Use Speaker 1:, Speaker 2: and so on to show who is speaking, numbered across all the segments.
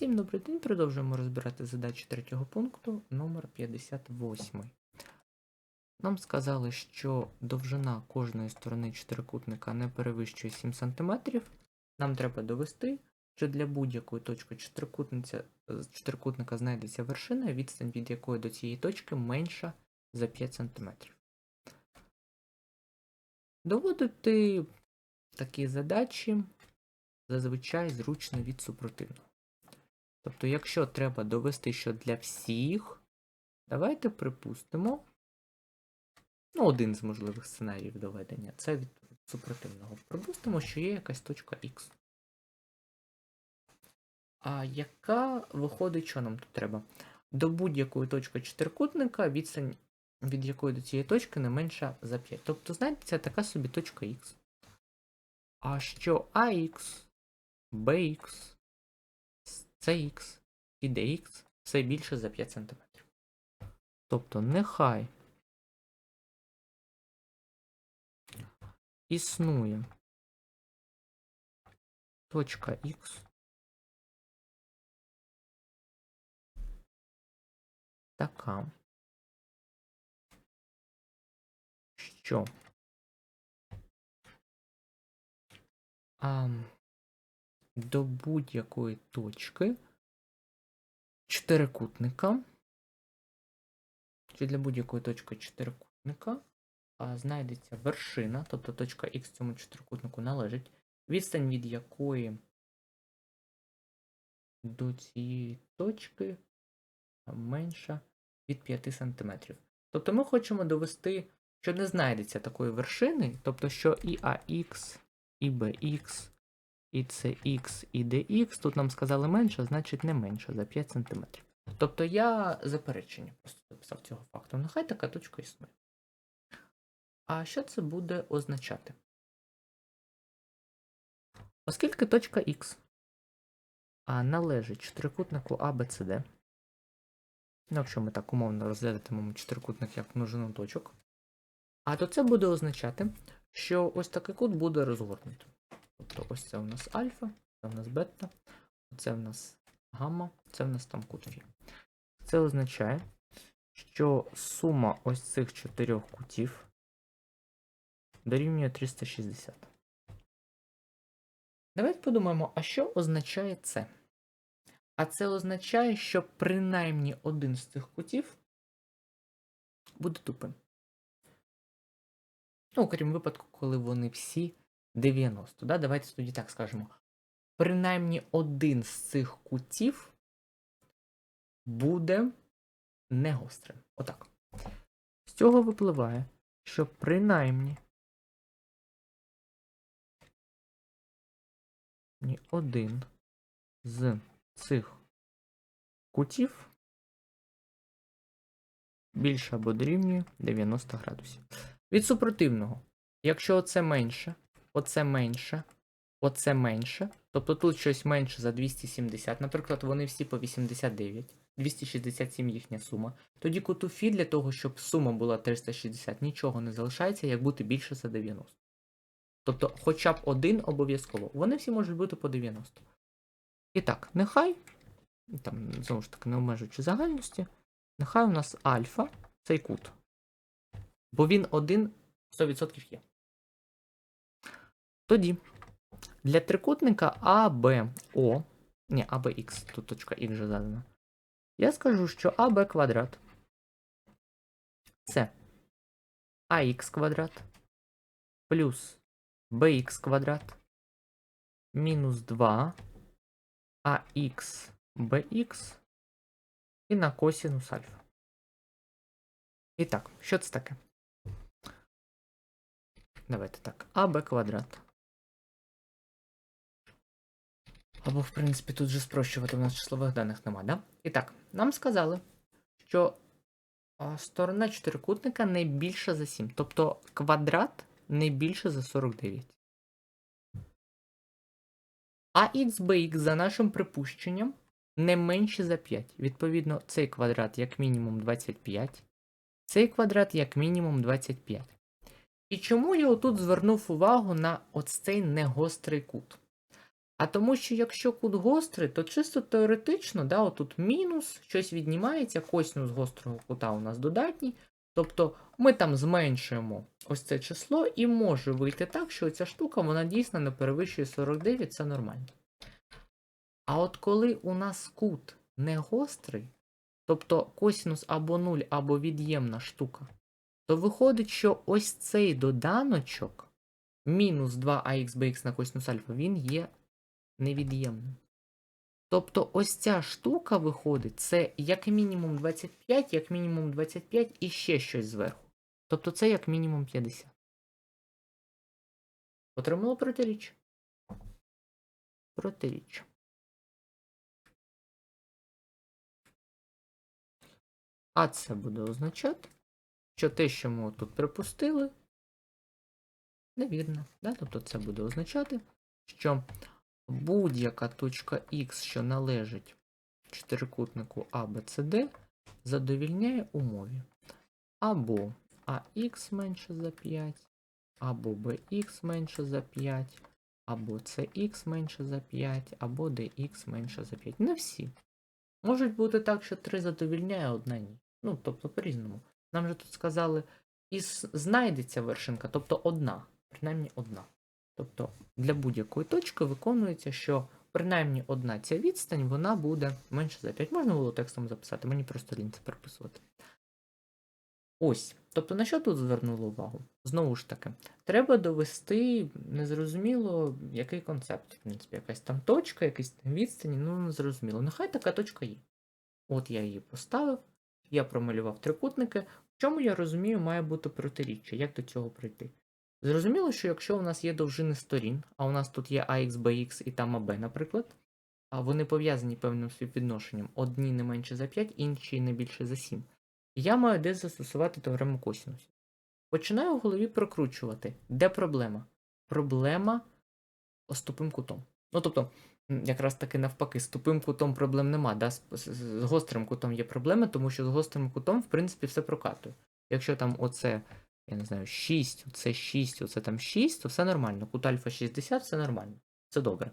Speaker 1: Всім добрий день. Продовжуємо розбирати задачі третього пункту номер 58. Нам сказали, що довжина кожної сторони чотирикутника не перевищує 7 см. Нам треба довести, що для будь-якої точки з чотирикутника знайдеться вершина, відстань від якої до цієї точки менша за 5 см. Доводити такі задачі зазвичай зручно від супротивного. Тобто, якщо треба довести, що для всіх, давайте припустимо. Ну, один з можливих сценаріїв доведення це від супротивного. Припустимо, що є якась точка Х. А яка виходить, що нам тут треба? До будь-якої точки чотирикутника відстань від якої до цієї точки не менша за 5. Тобто, знаєте, це така собі точка Х. А що AX, BX, CX і DX все більше за 5 см. Тобто нехай існує точка Х така, що? А, до будь-якої точки чотирикутника, чи для будь-якої точки чотирикутника знайдеться вершина, тобто точка Х цьому чотирикутнику належить, відстань від якої до цієї точки менша від 5 см. Тобто ми хочемо довести, що не знайдеться такої вершини, тобто що і AX, і BX, і CX, і DX, тут нам сказали менше, значить не менше за 5 см. Тобто я заперечення просто записав цього факту. Нехай така точка існує. А що це буде означати? Оскільки точка Х належить чотирикутнику ABCD, ну, якщо ми так умовно розглядатимемо чотирикутник як множину точок, а то це буде означати, що ось такий кут буде розгорнутий. Тобто ось це у нас альфа, це у нас бета, це у нас гамма, це у нас там кут фі. Це означає, що сума ось цих чотирьох кутів дорівнює 360. Давайте подумаємо, а що означає це? А це означає, що принаймні один з цих кутів буде тупим. Ну, окрім випадку, коли вони всі 90. Да? Давайте тоді так скажемо. Принаймні один з цих кутів буде не гострим. Отак. З цього випливає, що принаймні ні один з цих кутів більше або дорівнює 90 градусів. Від супротивного, якщо оце менше, оце менше, оце менше, тобто тут щось менше за 270, наприклад, вони всі по 89, 267 їхня сума, тоді куту фі для того, щоб сума була 360, нічого не залишається, як бути більше за 90. Тобто хоча б один обов'язково. Вони всі можуть бути по 90. І так, нехай, там, знову ж таки, не обмежуючи загальності, нехай у нас альфа цей кут. Бо він один 100% є. Тоді для трикутника ABO, ні, ABX, тут точка X вже задана. Я скажу, що АБ квадрат це АХ квадрат плюс bx квадрат мінус 2 ах bx і на косінус альфа. І так, що це таке? Давайте так. АБ квадрат. Або, в принципі, тут же спрощувати у нас числових даних нема, да? І так, нам сказали, що сторона чотирикутника не більша за 7. Тобто квадрат не більше за 49. А xbx за нашим припущенням не менше за 5. Відповідно, цей квадрат як мінімум 25, цей квадрат як мінімум 25. І чому я отут звернув увагу на ось цей негострий кут? А тому що якщо кут гострий, то чисто теоретично, да, отут мінус, щось віднімається, косинус гострого кута у нас додатній. Тобто ми там зменшуємо ось це число, і може вийти так, що ця штука вона дійсно не перевищує 49, це нормально. А от коли у нас кут не гострий, тобто косинус або 0, або від'ємна штука, то виходить, що ось цей доданочок мінус 2ax bx на косинус альфа, він є невід'ємним. Тобто ось ця штука виходить, це як мінімум 25, як мінімум 25 і ще щось зверху. Тобто це як мінімум 50. Отримало протиріч? Протиріч. А це буде означати, що те, що ми тут припустили, невірно. Да? Тобто це буде означати, що будь-яка точка Х, що належить чотирикутнику ABCD, задовільняє умові. Або AX менше за 5, або BX менше за 5, або CX менше за 5, або DX менше за 5. Не всі. Можуть бути так, що 3 задовільняє, одна ні. Ну, тобто по-різному. Нам же тут сказали, і знайдеться вершинка, тобто одна, принаймні одна. Тобто для будь-якої точки виконується, що принаймні одна ця відстань вона буде менше за 5. Можна було текстом записати, мені просто лінь це переписувати. Ось. Тобто, на що тут звернули увагу? Знову ж таки, треба довести незрозуміло, який концепт, в принципі, якась там точка, якісь там відстані, ну незрозуміло. Нехай така точка є. От я її поставив, я промалював трикутники. В чому я розумію, має бути протиріччя, як до цього прийти? Зрозуміло, що якщо у нас є довжини сторін, а у нас тут є AX, BX і там AB, наприклад, а вони пов'язані певним співвідношенням, одні не менше за 5, інші не більше за 7. Я маю десь застосувати теорему косінусів. Починаю в голові прокручувати. Де проблема? Проблема з тупим кутом. Ну, тобто, якраз таки навпаки, з тупим кутом проблем нема. Да? З, з, з гострим кутом є проблеми, тому що з гострим кутом, в принципі, все прокатує. Якщо там оце, я не знаю, 6, оце 6, оце там 6, то все нормально. Кут альфа 60, все нормально. Це добре.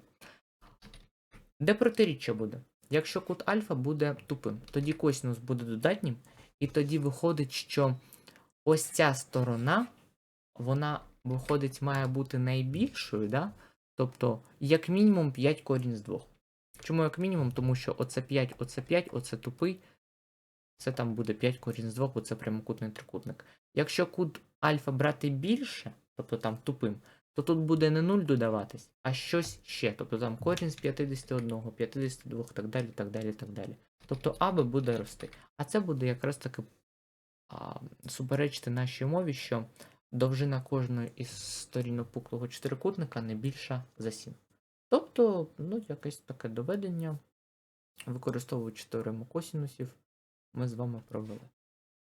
Speaker 1: Де протиріччя буде? Якщо кут альфа буде тупим, тоді косинус буде додатнім, і тоді виходить, що ось ця сторона, вона, виходить, має бути найбільшою, да? тобто, як мінімум 5 корінь з 2. Чому як мінімум? Тому що оце 5, оце 5, оце тупий. Це там буде 5 корінь з 2, бо це прямокутний трикутник. Якщо кут альфа брати більше, тобто там тупим, то тут буде не 0 додаватись, а щось ще. Тобто там корінь з 51, 52 так далі, так далі, так далі. Тобто АБ буде рости. А це буде якраз таки а, суперечити нашій мові, що довжина кожної із сторін опуклого чотирикутника не більша за 7. Тобто, ну, якесь таке доведення, використовуючи теорему косінусів, ми з вами провели.